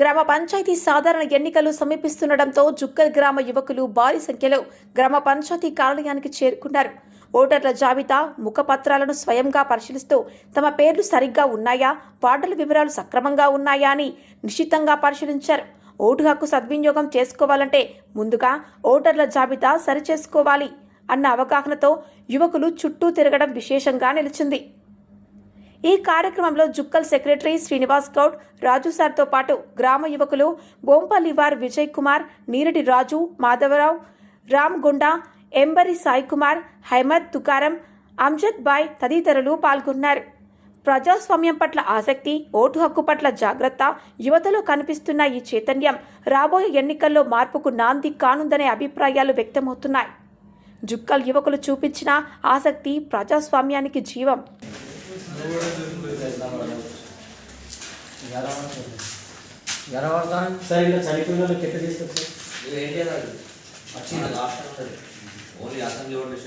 గ్రామ పంచాయతీ సాధారణ ఎన్నికలు సమీపిస్తుండటంతో జుక్కల్ గ్రామ యువకులు భారీ సంఖ్యలో గ్రామ పంచాయతీ కార్యాలయానికి చేరుకున్నారు. ఓటర్ల జాబితా ముఖపత్రాలను స్వయంగా పరిశీలిస్తూ తమ పేర్లు సరిగ్గా ఉన్నాయా వార్డుల వివరాలు సక్రమంగా ఉన్నాయా అని నిశ్చితంగా పరిశీలించారు. ఓటు హక్కు సద్వినియోగం చేసుకోవాలంటే ముందుగా ఓటర్ల జాబితా సరిచేసుకోవాలి అన్న అవగాహనతో యువకులు చుట్టూ తిరగడం విశేషంగా నిలిచింది. ఈ కార్యక్రమంలో జుక్కల్ సెక్రటరీ శ్రీనివాస్ గౌడ్ రాజు సార్తో పాటు గ్రామ యువకులు బోంపలివార్ విజయ్ కుమార్ నీరటి రాజు మాధవరావు రామ్ గుండా ఎంబరి సాయి కుమార్ హైమద్ తుకారం అమ్జద్ బాయ్ తదితరులు పాల్గొన్నారు. ప్రజాస్వామ్యం పట్ల ఆసక్తి ఓటు హక్కు పట్ల జాగ్రత్త యువతలో కనిపిస్తున్న ఈ చైతన్యం రాబోయే ఎన్నికల్లో మార్పుకు నాంది కానుందనే అభిప్రాయాలు వ్యక్తమవుతున్నాయి. జుక్కల్ యువకులు చూపించిన ఆసక్తి ప్రజాస్వామ్యానికి జీవం. సార్ ఇలా చనిపోయిన వాళ్ళకి ఎట్లా తీసుకొచ్చారు ఇది ఏం చేయాలి వచ్చింది లాస్ట్ ఓన్లీ అసెంబ్లీ ఓటర్